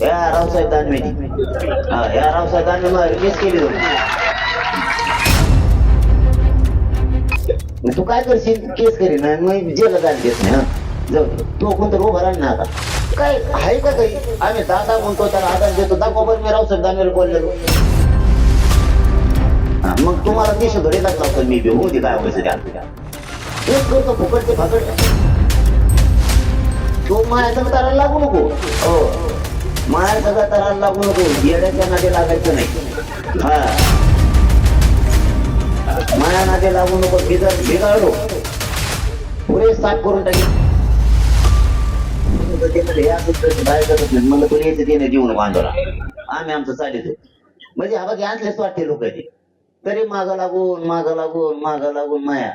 या रावसाहेब दानवे या रावसाहेब दानवे केली मग तू काय करशील? केस करीन आणि मग जेला जायला देत नाही हा. जाऊ दे. तू कोणतं उभा राहील ना आता. काय? आहे का काही? आम्ही दादा म्हणतो त्याला आधार देतो. दाखवा बरं मी रावसाहेब दानवेला बोललेलो हा, मग तुम्हाला देश धडीलाच लावतो मी बी होऊ दे काय व्हायचं त्या तेच करतो फुकट ते फकट. तू माया संग तारा लागू नको. हो. माया सगळं तारा लागू नको. येड्याच्या नाते लागायचं नाही. हा. माया नाते लागू नको बिगर बिघाडलो हो. पुरे साफ करून टाकी. मला तुला यायचं ते नाही जीवन बांधवला. आम्ही आमचं चालितो म्हणजे हा बघ आणलेच वाटते लोक ते. तरी माग लागून माग लागून माग लागून माया.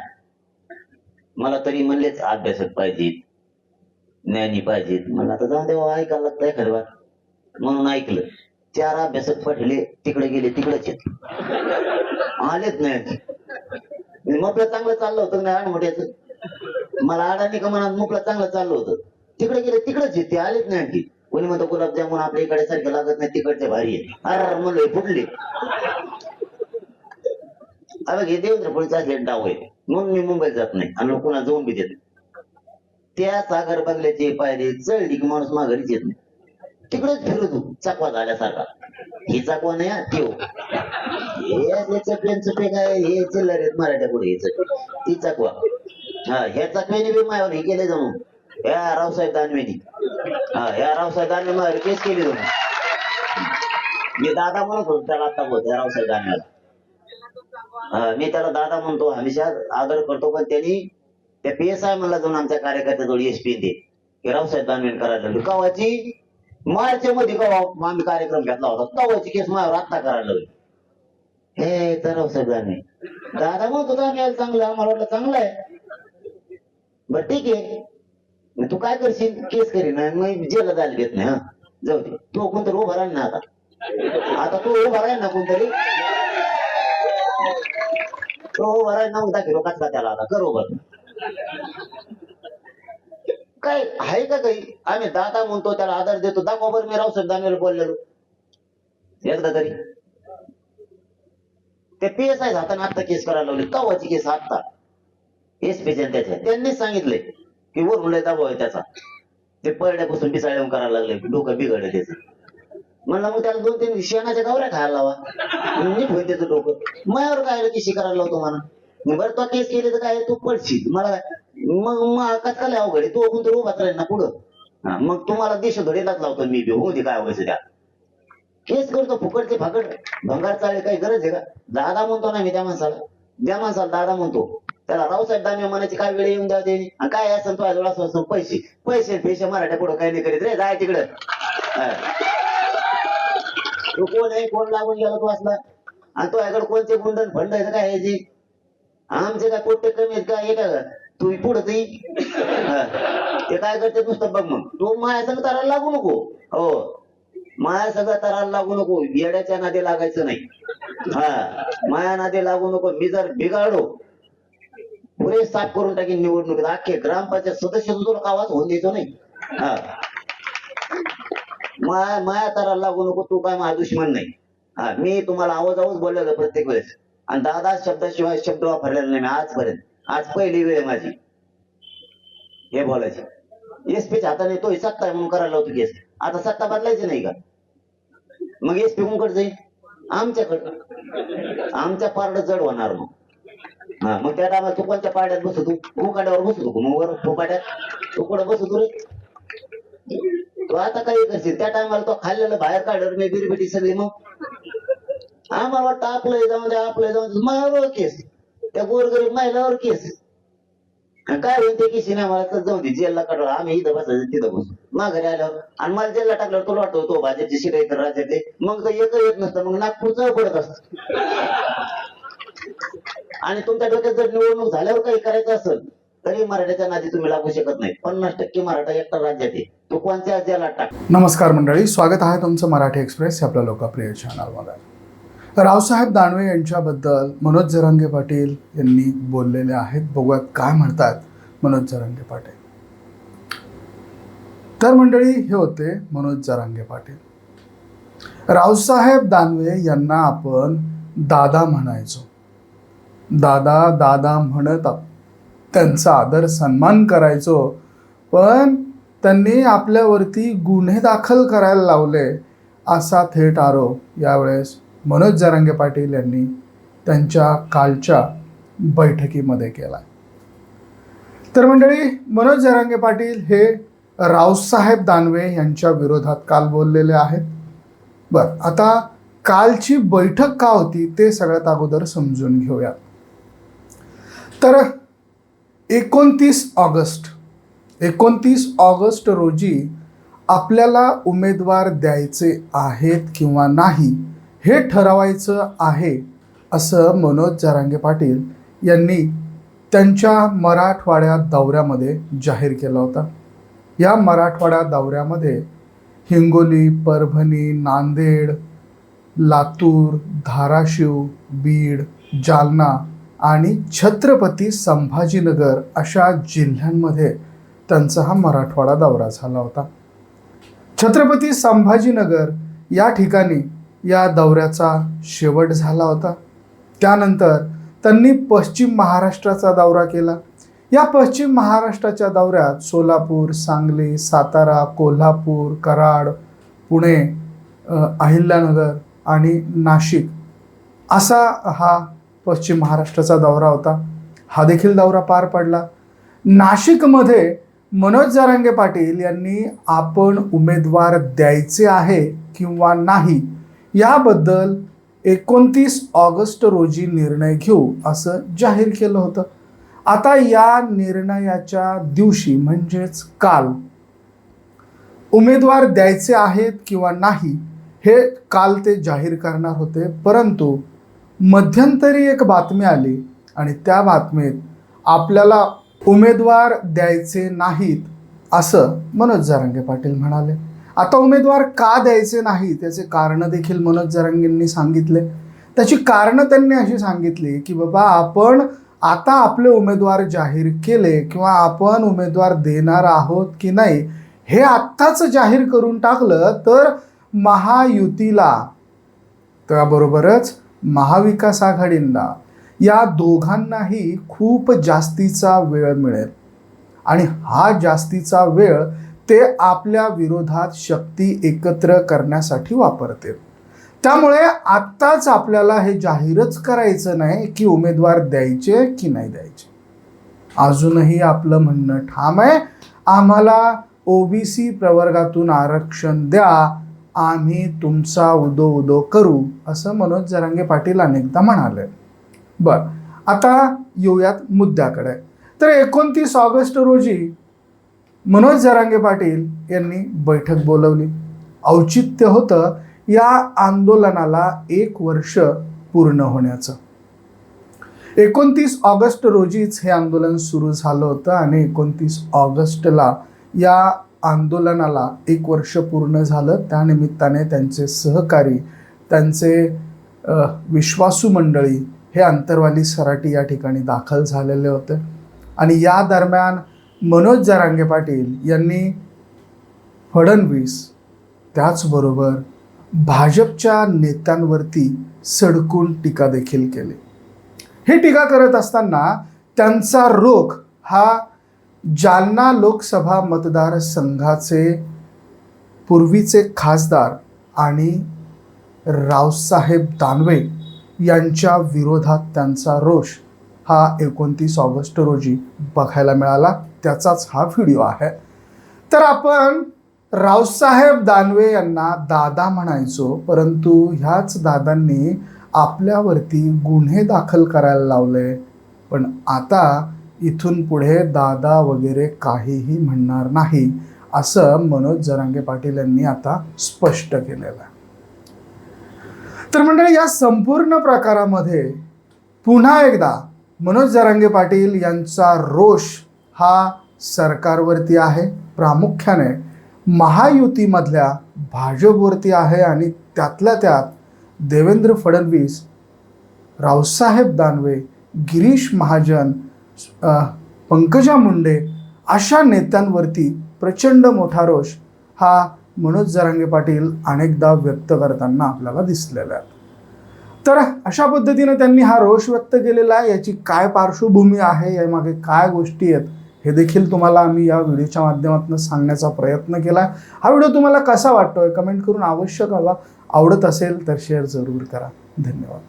मला तरी म्हणलेच अभ्यासक पाहिजेत ज्ञानी पाहिजेत. मला आता जाऊ देवा ऐकायला लागतंय खरं बा म्हणून ऐकलं. चार अभ्यासक पडले तिकडे गेले तिकडेच येत. आलेच नाही. मोकळं चांगलं चाललं होतं नाही आडमोठ्याचं? मला अडाणी कमानात मोकळं चांगलं चाललं होतं. तिकडे गेले तिकडेच येते आलेच नाही आणखी. कोणी म्हणतो गुलाबजामुन आपल्या इकडे सारखे लागत नाही तिकडचे भारी आहे अर म्हणलं फुटले. अरे हे देवेंद्र फडणवीस असले डाव आहे. म्हणून मी मुंबईत जात नाही आणि कुणा पुन्हा जाऊन बी देत त्या सागर बंगल्याचे पायरे चढली की माणूस माघारीच येत नाही. तिकडेच फिरतो चाकवा झाल्यासारखा ही चाकवा नाही हा, ठेव. हे चपे काय हे चिल्लर आहेत मराठ्या पुढे हे चपे. ती चकवा. हा ह्या चाकव्याने बी मायावर हे केले जाऊन ह्या रावसाहेब दानवेनी. हा ह्या रावसाहेब दानवे मायावर केस केली जाऊन मी दादा म्हणत होतो त्याला आता बोलतो ह्या रावसाहेब दानवेला. हा, मी त्याला दादा म्हणतो हमेशा आदर करतो पण त्यांनी त्या पी एस आय म्हणला जाऊन आमच्या कार्यकर्त्याजवळ एस पी दे की रावसाहेब दानवेन करायला लागली. मार्च मध्ये कवा आम्ही कार्यक्रम घेतला होता तवाची केस माझ्यावर आत्ता करायला लागली. हे तर हो साहेबांनी दादा म्हणतो दानवे चांगलं आम्हाला वाटलं चांगलं आहे. बर ठीक आहे. तू काय करशील? केस करीन मग जेला जायला देत नाही हा. जाऊ दे. तू कोणतरी उभा राहील ना आता. आता तू उभा राहील ना कोणतरी? तो उभा राहील ना मग दाखव कचरा त्याला आता. कर उभा. काय आहे का काही? आम्ही दादा म्हणतो त्याला आधार देतो. दाखवा बरं मी रावसाहेब दानवेला बोललेलो. एकदा तरी. ते पी एस आय हाताने आत्ता केस करायला लावले. कवाची केस आत्ता. एस पी त्याच्या त्यांनीच सांगितलंय की वरून लय दबाव आहे त्याचा. ते पळण्यापासून बिसाळ्या करायला लागले. डोकं बिघडलं त्याचं. म्हणलं मग त्याला दोन तीन शेणाच्या गवऱ्या खायला लावा. नीट होईल त्याचं डोकं. मायावर काय की करायला लावतो म्हणा. बरं तो केस केले तर काय? तू पडशील मला काय? मग मग कस काय अवघड तू कोणतरी उभाच राहील ना पुढं. मग तुम्हाला देश धडीलाच लावतो मी बी. होऊ दे काय व्हायचं त्या. केस करतो फुकटचे फाकट. भंगार चाळे काही गरज आहे का? दादा म्हणतो ना मी त्या माणसाला. ज्या माणसाला दादा म्हणतो. त्याला रावसाहेब दामे म्हणायची काय वेळ येऊन द्या ते काय असं? तो आजोळा असं पैसे. पैसे पैसे मराठ्या पुढं काही नाही करीत रे. जाय तिकडं. तो तू कोण आहे? कोण लागून गेला तू असला? आणि तो याकडे कोणते गुंडन फंड आहे काय याची आमचे काय कोणते कमी आहेत का? एका तू पुढं ते काय करते नुसतं बघ मग. तू माया संग ताराला लागू नको. हो. माया सगळं ताराला लागू नको. येड्याच्या नादी लागायचं नाही. हा. माया नादी लागू नको. मी जर बिघाडो पुरे साफ करून टाकीन निवडणुकीत. अख्खे ग्रामपंचायत सदस्य तुला आवाज होऊन द्यायचो नाही. हा. माया माया तारा लागू नको. तू काय माझा दुश्मन नाही. हा. मी तुम्हाला आवाज आवाज बोललेलो प्रत्येक वेळेस. आणि दादा शब्दाशिवाय शब्द वापरलेला नाही मी आजपर्यंत. आज पहिली वेळ माझी. हे बोलायची. एसपीच्या हाताने तोही सत्ता आहे म्हणून करायला होतो केस आता सत्ता बदलायची नाही का? मग एसपी कोणकडे जाईल? आमच्याकडं. आमच्या पारड जड होणार मग. हा मग त्या टायमाला तू कोणत्या पाड्यात बसू तू? उकाड्यावर बसतो मग वर? फुकाड्यात तू कुठं बसतो रे? तू आता काही करशील? त्या टायमाला तो खाल्लेलं बाहेर काढलं मी बिरबिटी सगळी मग. आम्हाला वाटतं आपलं जाऊन द्या आपलं जाऊन द्या केस. त्या गोरगरीब महिलावर केस. काय होईल ते की सिनेमाला तर जाऊ दे जेलला काढला आम्ही इथं बसायचं तिथं बसू. माघारी आल्यावर आणि मला जेलला टाकल्यावर तुला वाटतो तो भाजपची शिरा इतर तर राज्यातले मग तर एक येत नसतं मग नागपूरचं पडत असत. आणि तुमच्या डोक्यात जर निवडणूक झाल्यावर काही करायचं असेल तरी मराठ्याच्या नादी तुम्ही लागू शकत नाही. पन्नास टक्के मराठा एकटा राज्यात आहे. तो कोणत्या जेलात टाक. नमस्कार मंडळी स्वागत आहे तुमचं मराठी एक्सप्रेस आपल्या लोकप्रिय चॅनलमध्ये रावसाहेब दानवे यांच्याबद्दल मनोज जरांगे पाटील यांनी बोललेले आहेत. बघूयात काय म्हणतात मनोज जरांगे पाटील. तर मंडळी हे होते मनोज जरांगे पाटील. रावसाहेब दानवे यांना आपण दादा म्हणायचो. दादा दादा म्हणत त्यांचा आदर सन्मान करायचो. पण त्यांनी आपल्यावरती गुन्हे दाखल करायला लावले असा थेट आरोप यावेळेस मनोज जारांगे पाटील यांनी त्यांच्या कालच्या बैठकीमध्ये केला तर मंडळी मनोज जरांगे पाटील हे रावसाहेब दानवे यांच्या विरोधात काल बोललेले आहेत. बर आता कालची बैठक का होती ते सगळ्यात अगोदर समजून घेऊया तर एकोणतीस ऑगस्ट एकोणतीस ऑगस्ट रोजी आपल्याला उमेदवार द्यायचे आहेत किंवा नाही हे ठरवायचं आहे असं मनोज जरांगे पाटील यांनी त्यांच्या मराठवाड्या दौऱ्यामध्ये जाहीर केला होता. या मराठवाडा दौऱ्यामध्ये हिंगोली परभणी नांदेड लातूर धाराशिव बीड जालना आणि छत्रपती संभाजीनगर अशा जिल्ह्यांमध्ये त्यांचा हा मराठवाडा दौरा झाला होता. छत्रपती संभाजीनगर या ठिकाणी या दौऱ्याचा शेवट झाला होता. त्यानंतर त्यांनी पश्चिम महाराष्ट्राचा दौरा केला. या पश्चिम महाराष्ट्राच्या दौऱ्यात सोलापूर सांगली सातारा कोल्हापूर कराड पुणे अहिल्यानगर आणि नाशिक असा हा पश्चिम महाराष्ट्राचा दौरा होता. हा देखील दौरा पार पडला. नाशिकमध्ये मनोज जारंगे पाटील यांनी आपण उमेदवार द्यायचे आहे किंवा नाही याबद्दल एकोणतीस ऑगस्ट रोजी निर्णय घेऊ असं जाहीर केलं होतं. आता या निर्णयाच्या दिवशी म्हणजेच काल उमेदवार द्यायचे आहेत किंवा नाही हे काल ते जाहीर करणार होते. परंतु मध्यंतरी एक बातमी आली आणि त्या बातमीत आपल्याला उमेदवार द्यायचे नाहीत असं मनोज जारंगे पाटील म्हणाले. आता उमेदवार का द्यायचे नाही त्याचे कारण देखील मनोज जरांगेंनी सांगितले. त्याची कारणं त्यांनी अशी सांगितली की बाबा आपण आता आपले उमेदवार जाहीर केले किंवा आपण उमेदवार देणार आहोत की नाही हे आत्ताच जाहीर करून टाकलं तर महायुतीला त्याबरोबरच महाविकास आघाडींना या दोघांनाही खूप जास्तीचा वेळ मिळेल. आणि हा जास्तीचा वेळ ते आपल्या विरोधात शक्ती एकत्र करण्यासाठी वापरते त्यामुळे आत्ताच आपल्याला हे जाहीरच करायचं नाही की उमेदवार द्यायचे की नाही द्यायचे. अजूनही आपलं म्हणणं ठाम आहे. आम्हाला ओबीसी प्रवर्गातून आरक्षण द्या. आम्ही तुमचा उदो उदो करू असं मनोज जरांगे पाटील अनेकदा म्हणाले. बर आता येऊयात मुद्द्याकडे. तर एकोणतीस ऑगस्ट रोजी मनोज जरांगे पाटील यांनी बैठक बोलवली. औचित्य होतं या आंदोलनाला एक वर्ष पूर्ण होण्याचं. एकोणतीस ऑगस्ट रोजीच हे आंदोलन सुरू झालं होतं आणि एकोणतीस ऑगस्टला या आंदोलनाला एक वर्ष पूर्ण झालं. त्यानिमित्ताने त्यांचे सहकारी त्यांचे विश्वासू मंडळी हे अंतरवाली सराटी या ठिकाणी दाखल झालेले होते. आणि या दरम्यान मनोज जारांगे पाटील यांनी फडणवीस त्याचबरोबर भाजपच्या नेत्यांवरती सडकून टीका देखील केली. ही टीका करत असताना त्यांचा रोख हा जालना लोकसभा मतदारसंघाचे पूर्वीचे खासदार आणि रावसाहेब दानवे यांच्या विरोधात त्यांचा रोष हा एकोणतीस ऑगस्ट रोजी बघायला मिळाला. त्याचाच हा व्हिडिओ आहे. तर आपण रावसाहेब दानवे यांना दादा म्हणायचो परंतु ह्याच दादांनी आपल्यावरती गुन्हे दाखल करायला लावले. पण आता इथून पुढे दादा वगैरे काहीही म्हणणार नाही असं मनोज जरांगे पाटील यांनी आता स्पष्ट केलेलं आहे. तर मंडळी या संपूर्ण प्रकारामध्ये पुन्हा एकदा मनोज जरांगे पाटील यांचा रोष हा सरकारवरती आहे. प्रामुख्याने महायुतीमधल्या भाजपवरती आहे आणि त्यातल्या त्यात देवेंद्र फडणवीस रावसाहेब दानवे गिरीश महाजन पंकजा मुंडे अशा नेत्यांवरती प्रचंड मोठा रोष हा मनोज जरांगे पाटील अनेकदा व्यक्त करताना आपल्याला दिसलेला आहे. तर अशा पद्धतीनं त्यांनी हा रोष व्यक्त केलेला आहे. याची काय पार्श्वभूमी आहे? यामागे काय गोष्टी आहेत? हे देखील तुम्हाला आम्ही या व्हिडिओच्या माध्यमातून सांगण्याचा प्रयत्न केला. हा व्हिडिओ तुम्हाला कसा वाटतोय? कमेंट करून अवश्य कळवा. आवडत असेल तर शेअर जरूर करा. धन्यवाद.